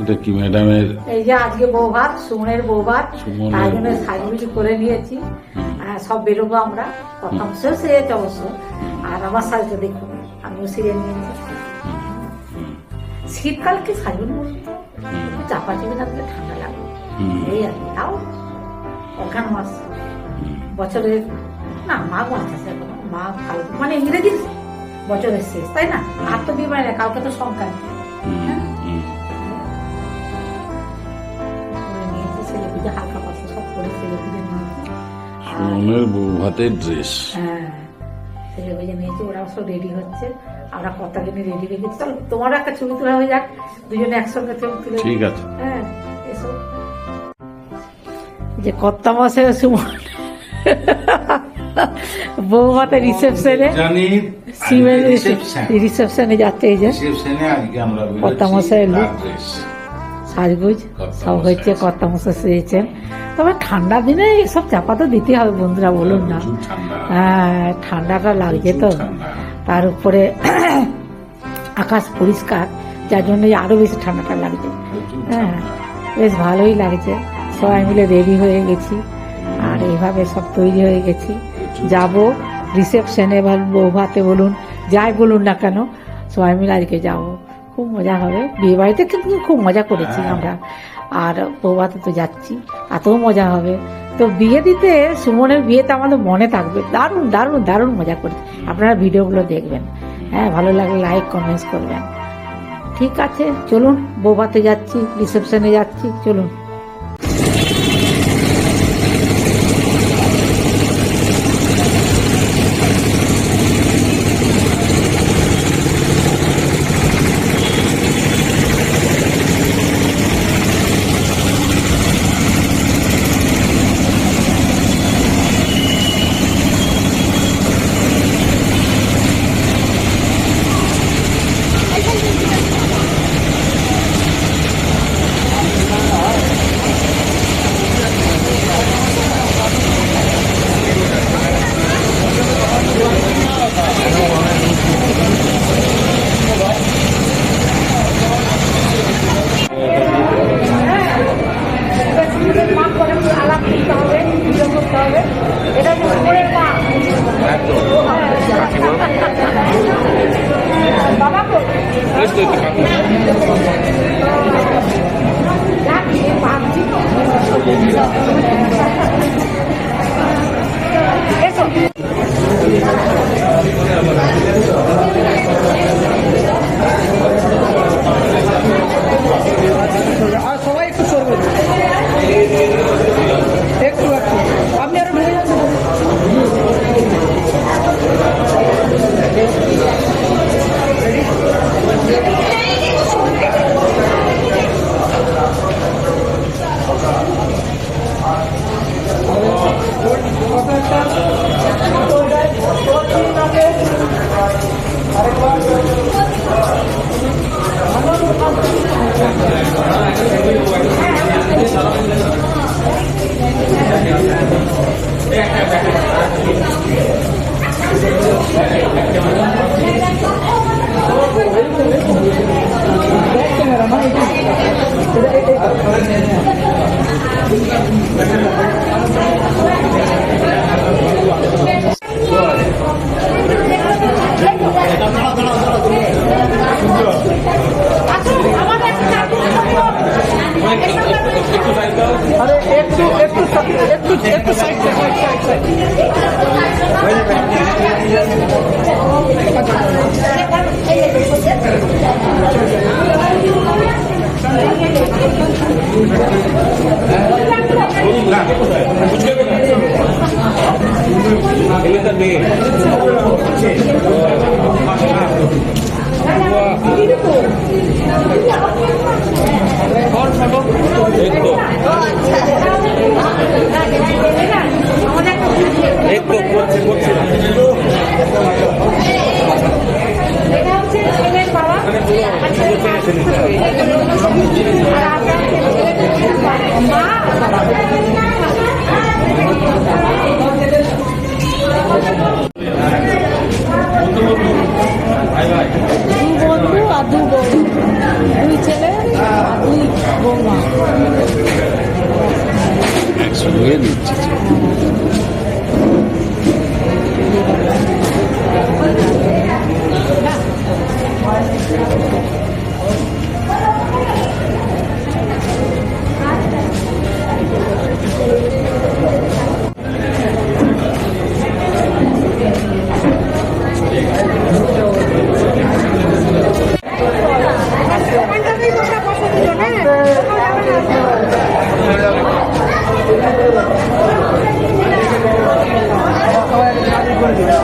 এটা কি ম্যাডামের? এই যে আজকে বউ ভাত সুমনের বউ ভাত তাই জন্য। সাজুগুজি করে নিয়েছি। হ্যাঁ, সব বেরোবো আমরা। কথাংশ সেরেছে অবশ্য আর আমার সাজটা দেখুন আমিও সেরে নিয়েছি। শীতকালকে সাজুন চাপা চেপে থাকলে ঠান্ডা লাগবে। এই আর কি। তাও অঘ্রাণ মাস। বছরের না মাঘ মাস আছে মাঘ ফাল্গুন মানে ইংরেজির বছরের শেষ তাই না? আর তো বিয়ে কাউকে তো সংক্রান্তি। সুমনের বউ ভাতের ড্রেস হ্যাঁ পুজো নিয়েছি ওরা সব রেডি হচ্ছে। আমরা কত দিনে রেডি রেখেছি চলো তোমারও একটা ছবি তোলা হয়ে যাক। দুজনে একসঙ্গে ছবি তুলে ঠিক আছে। হ্যাঁ এসো। যে কর্তা মাসে সুমন। বৌমাতে রিসেপশনে রিসেপশনে যাচ্ছে এই যে। রিসেপশনে আজকে আমরা কর্তা মশাই এলো। সাজগুজ সব হয়েছে হচ্ছে আছে। কর্তা মশাই সেরেছেন তবে ঠান্ডা দিনে এসব চাপা তো দিতে হবে বন্ধুরা বলুন না। হ্যাঁ ঠান্ডাটা লাগছে তো। তার উপরে আকাশ পরিষ্কার যার জন্য আরও বেশি ঠান্ডাটা লাগছে। হ্যাঁ বেশ ভালোই লাগছে। সবাই মিলে রেডি হয়ে গেছি। আর এইভাবে সব তৈরি হয়ে গেছি। যাব রিসেপশনে বা বৌভাতে বলুন যাই বলুন না কেন সবাই মিলে আজকে যাব। খুব মজা হবে। বিয়ে বাড়িতে কিন্তু খুব মজা করেছি আমরা। আর বৌবাতে তো যাচ্ছি এতও মজা হবে। তো বিয়ে দিতে সুমনের বিয়েতে আমাদের মনে থাকবে। দারুণ দারুণ দারুণ মজা করেছি। আপনারা ভিডিওগুলো দেখবেন। হ্যাঁ ভালো লাগলে লাইক কমেন্টস করবেন। ঠিক আছে চলুন বৌবাতে যাচ্ছি রিসেপশনে যাচ্ছি চলুন আলাপ করতে হবে ভিডিও করতে হবে এটা হচ্ছে সুমনের পা বাবা কো যাচ্ছি, ভাবছি তো। এসো আরে একটু একটু একটু একটু সাইড সাইড সাইড বন্ধু আর দু